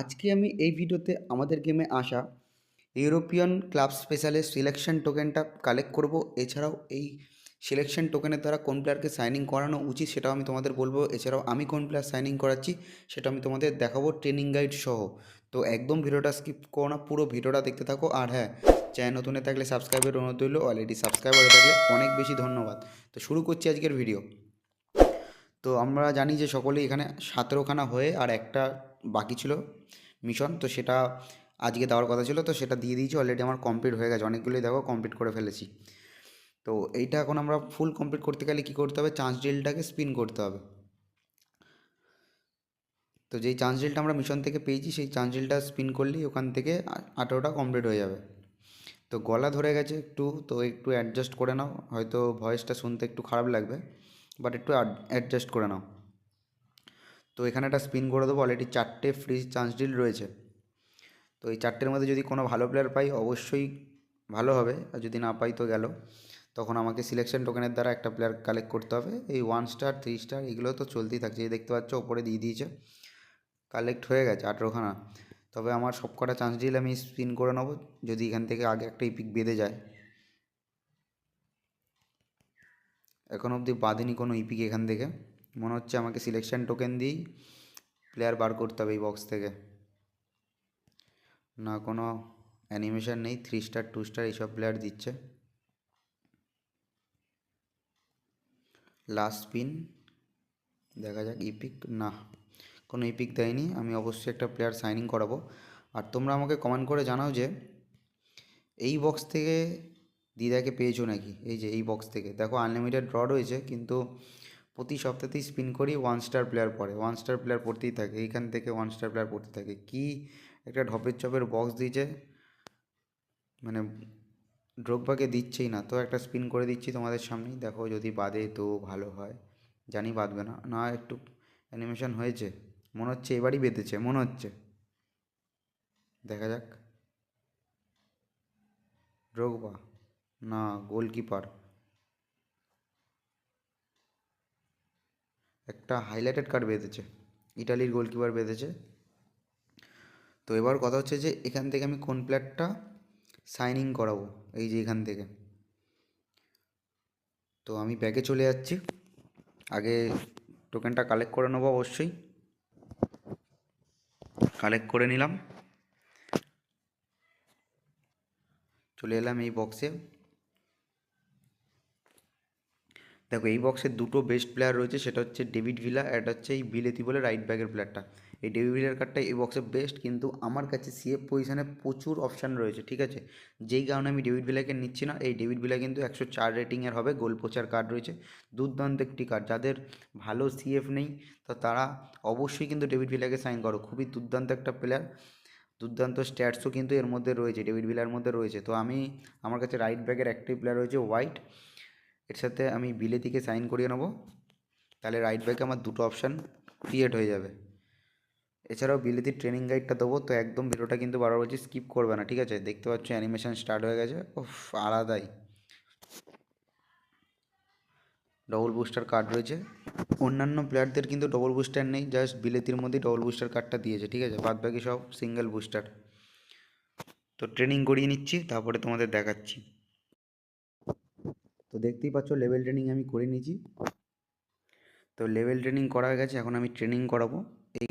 আজকে আমি এই ভিডিওতে আমাদের গেমে আসা ইউরোপিয়ান ক্লাব স্পেশালের সিলেকশন টোকেনটা কালেক্ট করব। এছাড়াও এই সিলেকশন টোকেনের দ্বারা কোন প্লেয়ারকে সাইনিং করানো উচিত সেটাও আমি তোমাদের বলব। এছাড়াও আমি কোন প্লেয়ার সাইনিং করাচ্ছি সেটা আমি তোমাদের দেখাবো ট্রেনিং গাইড সহ। তো একদম ভিডিওটা স্কিপ করো না, পুরো ভিডিওটা দেখতে থাকো। আর হ্যাঁ চ্যানেল নতুন থাকলে সাবস্ক্রাইবের অনুরোধ রইল। অলরেডি সাবস্ক্রাইব হয়ে থাকলে অনেক বেশি ধন্যবাদ। তো শুরু করছি আজকের ভিডিও তো আমরা জানি যে সকলেই এখানে সতেরোখানা হয়ে আর একটা বাকি ছিল মিশন তো সেটা আজকে দেওয়ার কথা ছিল, তো সেটা দিয়ে দিয়েছি অলরেডি আমার কমপ্লিট হয়ে গেছে। অনেকগুলোই দেখো কমপ্লিট করে ফেলেছি। তো এইটা এখন আমরা ফুল কমপ্লিট করতে গেলে কী করতে হবে? চান্স ডিলটাকে স্পিন করতে হবে। তো যেই চান্স ডিলটা আমরা মিশন থেকে পেয়েছি, সেই চান্স ডিলটা স্পিন করলেই ওখান থেকে আঠেরোটা কমপ্লিট হয়ে যাবে। তো গলা ধরে গেছে একটু, তো একটু অ্যাডজাস্ট করে নাও। হয়তো ভয়েসটা শুনতে একটু খারাপ লাগবে বাট একটু অ্যাডজাস্ট করে নাও। তো এখানে একটা স্পিন করে দেবো অলরেডি চারটে ফ্রি চান্স ডিল রয়েছে। তো এই চারটের মধ্যে যদি কোনো ভালো প্লেয়ার পাই, অবশ্যই ভালো হবে। আর যদি না পাই তো গেল। তখন আমাকে সিলেকশন টোকেনের দ্বারা একটা প্লেয়ার কালেক্ট করতে হবে। এই ওয়ান স্টার থ্রি স্টার এগুলো তো চলতেই থাকছে। দেখতে পাচ্ছ, ওপরে দিয়ে দিয়েছে। কালেক্ট হয়ে গেছে আঠেরোখানা। তবে আমার সব কটা চান্স ডিল আমি স্পিন করে নেব, যদি এখান থেকে আগে একটা ইপিক বেঁধে যায়। এখন অবধি বাঁধেনি কোনো ইপিক এখান থেকে। মনে হচ্ছে আমাকে সিলেকশন টোকেন দিয়েই প্লেয়ার বার করতে হবে এই বক্স থেকে। না, কোনো অ্যানিমেশন নেই থ্রি স্টার টু স্টার এইসব প্লেয়ার দিচ্ছে। লাস্ট স্পিন দেখা যাক ইপিক না, কোনো ইপিক দেয়নি, আমি অবশ্যই একটা প্লেয়ার সাইনিং করাবো। আর তোমরা আমাকে কমেন্ট করে জানাও যে, এই বক্স থেকে দিদাকে পেয়েছ নাকি? এই যে, এই বক্স থেকে। দেখো আনলিমিটেড ড্র রয়েছে, কিন্তু প্রতি সপ্তাহতেই স্পিন করি ওয়ান স্টার প্লেয়ার পড়ে ওয়ান স্টার প্লেয়ার পড়তেই থাকে, এইখান থেকে ওয়ান স্টার প্লেয়ার পড়তে থাকে। কি একটা ঢপের চপের বক্স দিয়েছে মানে ড্রোগবাকে দিচ্ছেই না। তো একটা স্পিন করে দিচ্ছি তোমাদের সামনেই, দেখো যদি বাদে তো ভালো হয়। জানি বাঁধবে না না একটু অ্যানিমেশন হয়েছে, মনে হচ্ছে এবারই বেঁধেছে, মনে হচ্ছে। দেখা যাক। ড্রোগবা না গোলকিপার একটা হাইলাইটেড কার্ড বেঁধেছে, ইটালির গোলকিপার বেঁধেছে। তো এবার কথা হচ্ছে যে এখান থেকে আমি কোন প্লেয়ারটা সাইনিং করাবো, এই যে এখান থেকে। তো আমি ব্যাগে চলে যাচ্ছি। আগে টোকেনটা কালেক্ট করে নেব অবশ্যই। কালেক্ট করে নিলাম। চলে এলাম এই বক্সে দেখো, এই বক্সের দুটো বেস্ট প্লেয়ার রয়েছে, সেটা হচ্ছে ডেভিড ভিলা এটা হচ্ছে এই বিলেতি বলে রাইট ব্যাগের প্লেয়ারটা এই ডেভিড ভিলার কার্ডটা এই বক্সে বেস্ট কিন্তু আমার কাছে সিএফ পজিশনে প্রচুর অপশান রয়েছে, ঠিক আছে? যেই কারণে আমি ডেভিড ভিলাকে নিচ্ছি না, এই ডেভিড ভিলা কিন্তু একশো চার রেটিংয়ের হবে, গোল পোচার কার্ড রয়েছে, দুর্দান্ত একটি কার্ড যাদের ভালো সিএফ নেই, তো তারা অবশ্যই কিন্তু ডেভিড ভিলাকে সাইন করো, খুবই দুর্দান্ত একটা প্লেয়ার দুর্দান্ত স্ট্যাটসও কিন্তু এর মধ্যে রয়েছে ডেভিড ভিলার মধ্যে রয়েছে। তো আমি, আমার কাছে রাইট ব্যাগের একটি প্লেয়ার রয়েছে হোয়াইট এর সাথে আমি বিলেতিকে সাইন করিয়ে নেব। তাহলে রাইট ব্যাকে আমার দুটো অপশান ক্রিয়েট হয়ে যাবে। এছাড়াও বিলেতির ট্রেনিং গাইডটা দেবো, তো একদম ভিডিওটা কিন্তু বারবার বলছি স্কিপ করবে না, ঠিক আছে? দেখতে পাচ্ছ অ্যানিমেশন স্টার্ট হয়ে গেছে। ও আলাদাই। ডবল বুস্টার কার্ড রয়েছে। অন্যান্য প্লেয়ারদের কিন্তু ডবল বুস্টার নেই জাস্ট বিলেতির মধ্যেই ডবল বুস্টার কার্ডটা দিয়েছে, ঠিক আছে? বাদ বাকি সব সিঙ্গেল বুস্টার তো ট্রেনিং করিয়ে নিচ্ছি, তারপরে তোমাদের দেখাচ্ছি। তো দেখতেই পাচ্ছ লেভেল ট্রেনিং আমি করে নিয়েছি। তো লেভেল ট্রেনিং করা হয়ে গেছে, এখন আমি ট্রেনিং করাবো। এই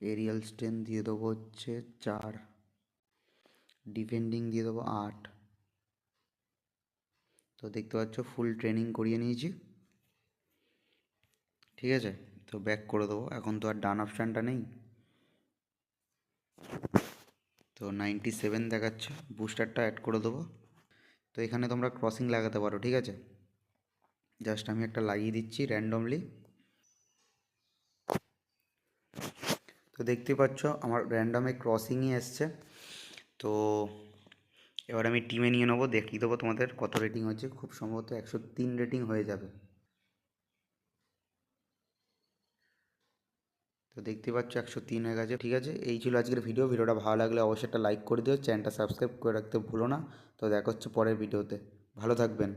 এরিয়াল স্ট্রেন দিয়ে দেবো হচ্ছে চার ডিফেন্ডিং দিয়ে দেবো আট। তো দেখতে পাচ্ছ ফুল ট্রেনিং করিয়ে নিয়েছি। ঠিক আছে? তো ব্যাক করে দেবো। এখন তো আর ডান অপশানটা নেই। তো নাইনটি সেভেন দেখাচ্ছে। বুস্টারটা অ্যাড করে দেবো। তো এখানে তোমরা ক্রসিং লাগাতে পারো, ঠিক আছে? জাস্ট আমি একটা লাগিয়ে দিচ্ছি র্যান্ডমলি তো দেখতে পাচ্ছ আমার র্যান্ডমে ক্রসিংই এসছে। তো এবার আমি টিমে নিয়ে নেব, দেখিয়ে দেবো তোমাদের কত রেটিং হচ্ছে। খুব সম্ভবত একশো তিন রেটিং হয়ে যাবে। তো দেখতে পাচ্ছ একশো তিন হয়ে গেছে, ঠিক আছে? এই ছিল আজকের ভিডিও ভিডিওটা ভালো লাগলে অবশ্যই একটা লাইক করে দিও। চ্যানেলটা সাবস্ক্রাইব করে রাখতে ভুলো না। তো দেখা হচ্ছে পরের ভিডিওতে। ভালো থাকবেন।